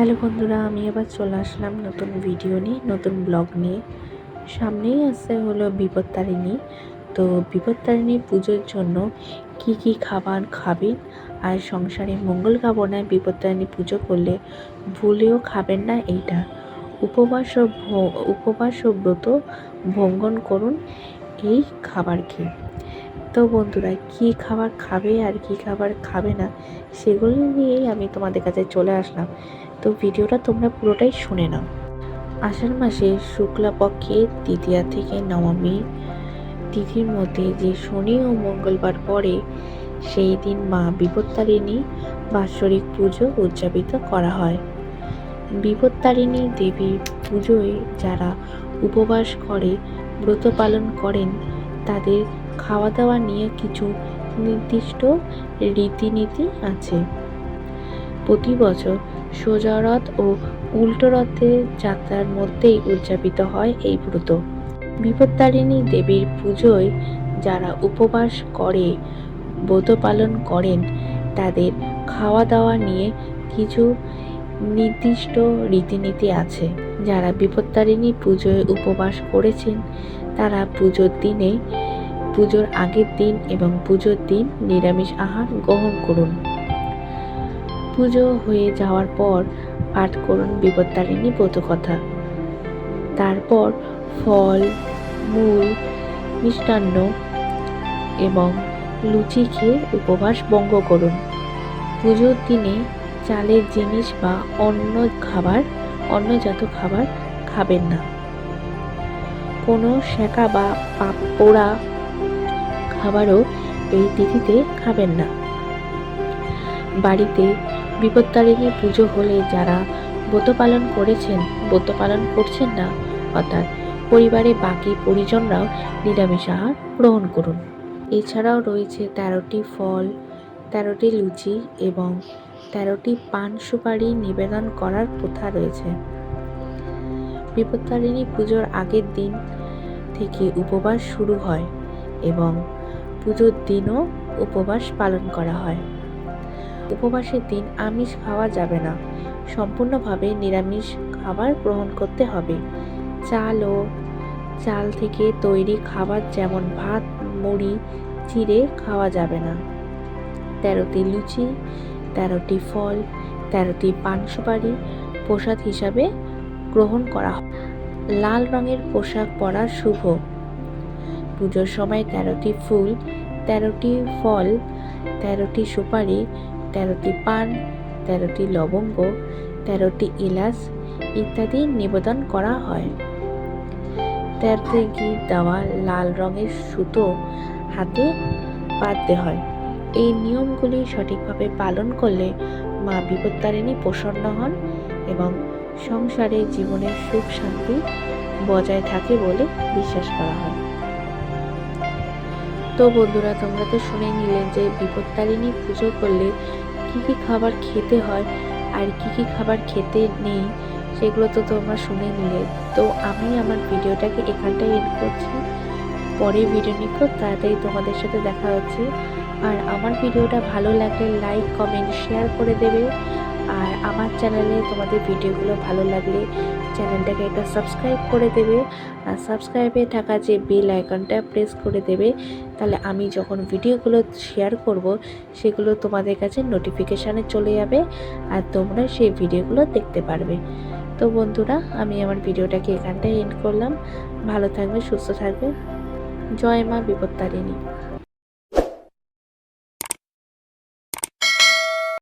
Hello বন্ধুরা, আমি আবার চলে আসলাম নতুন ভিডিও নিয়ে, নতুন ব্লগ নিয়ে। সামনেই আছে হলো বিপত্তারিণী তো বিপত্তারিণী পুজোর জন্য কি কি খাবার খাবেন আর সংসারে মঙ্গল কামনায় বিপত্তারিণী পুজো করলে ভুলেও খাবেন না এইটা। উপবাস উপবাস ব্রত ভঙ্গন করুন, এই খাবার খেয়ে। তো বন্ধুরা, কি খাবার খাবে আর কি খাবার খাবে না, সেগুলো নিয়েই আমি তোমাদের কাছে চলে আসলাম। তো ভিডিওটা তোমরা পুরোটাই শুনে নাও। আষাঢ় মাসে শুক্লাপক্ষে তৃতীয়া থেকে নবমী তিথির মধ্যে যে শনি ও মঙ্গলবার পরে সেই দিন মা বিপত্তারিণী বাৎসরিক পুজো উদযাপিত করা হয়। বিপত্তারিণী দেবীর পুজোয় যারা উপবাস করে, ব্রত পালন করেন, তাদের খাওয়া দাওয়া নিয়ে কিছু নির্দিষ্ট রীতিনীতি আছে। প্রতি বছর সোজা রথ ও উল্টো রথের যাত্রার মধ্যেই উদযাপিত হয় এই ব্রত। বিপত্তারিণী দেবীর পুজোয় যারা উপবাস করে, ব্রত পালন করেন, তাদের খাওয়া দাওয়া নিয়ে কিছু নির্দিষ্ট রীতিনীতি আছে। যারা বিপত্তারিণী পুজোয় উপবাস করেছেন, তারা পুজোর দিনে পুজোর আগের দিন এবং পুজোর দিন নিরামিষ আহার গ্রহণ করুন। পুজো হয়ে যাওয়ার পর পাঠ করুন বিপত্তারিণী ব্রতকথা। তারপর ফল, মূল, মিষ্টান্ন এবং লুচি খেয়ে উপবাস ভঙ্গ করুন। পুজোর দিনে চালের জিনিস বা অন্য খাবার অন্নজাত খাবার খাবেন না। কোনো শেখা বা পোড়া খাবারও এই তিথিতে খাবেন না। বাড়িতে বিপত্তারিণী পুজো হলে যারা ব্রত পালন করেছেন, ব্রত পালন করছেন না, অর্থাৎ পরিবারে বাকি পরিজনরাও নিরামিষ আহার গ্রহণ করুন। এছাড়াও রয়েছে তেরোটি ফল, তেরোটি লুচি এবং তেরোটি পান সুপারি নিবেদন করার প্রথা রয়েছে। বিপত্তারিণী পুজোর আগের দিন থেকে উপবাস শুরু হয় এবং পুজোর দিনও উপবাস পালন করা হয়। উপবাসের দিন আমিষ খাওয়া যাবে না। সম্পূর্ণভাবে নিরামিষ খাবার গ্রহণ করতে হবে। চাল ও চাল থেকে তৈরি খাবার যেমন ভাত, মুড়ি, চিড়ে খাওয়া যাবে না। তেরোটি লুচি, তেরোটি ফল, তেরোটি পান সুপারি প্রসাদ হিসাবে গ্রহণ করা লাল রঙের পোশাক পরা শুভ। পুজোর সময় তেরোটি ফুল, তেরোটি ফল, তেরোটি সুপারি, তেরোটি পান, তেরোটি লবঙ্গ, তেরোটি এলাচ ইত্যাদি নিবেদন করা হয়। তেরোতে গিয়ে দেওয়া লাল রঙের সুতো হাতে বাঁধতে হয়। এই নিয়মগুলি সঠিকভাবে পালন করলে মা বিপত্তারিণী প্রসন্ন হন এবং সংসারে জীবনের সুখ শান্তি বজায় থাকে বলে বিশ্বাস করা হয়। তো বন্ধুরা, তোমরা তো শুনে নিলে যে বিপত্তারিণী পুজো করলে কি কি খাবার খেতে হয় আর কি কি খাবার খেতে নেই, সেগুলো তো তোমরা শুনে নিলে। তো আমি আমার ভিডিওটাকে এখানটায় এড করছি। পরে ভিডিও নিয়ে খুব তাড়াতাড়ি তোমাদের সাথে দেখা হচ্ছে। আর আমার ভিডিওটা ভালো লাগলে লাইক কমেন্ট শেয়ার করে দেবে। আর আমার চ্যানেলে তোমাদের ভিডিওগুলো ভালো লাগলে চ্যানেলটাকে একটা সাবস্ক্রাইব করে দেবে আর সাবস্ক্রাইবে থাকা যে বেল আইকনটা প্রেস করে দেবে, তাহলে আমি যখন ভিডিওগুলো শেয়ার করব, সেগুলো তোমাদের কাছে নোটিফিকেশানে চলে যাবে আর তোমরা সেই ভিডিওগুলো দেখতে পারবে। তো বন্ধুরা, আমি আমার ভিডিওটাকে এখানটায় এন্ড করলাম। ভালো থাকবে, সুস্থ থাকবে। জয় মা বিপত্তারিণী।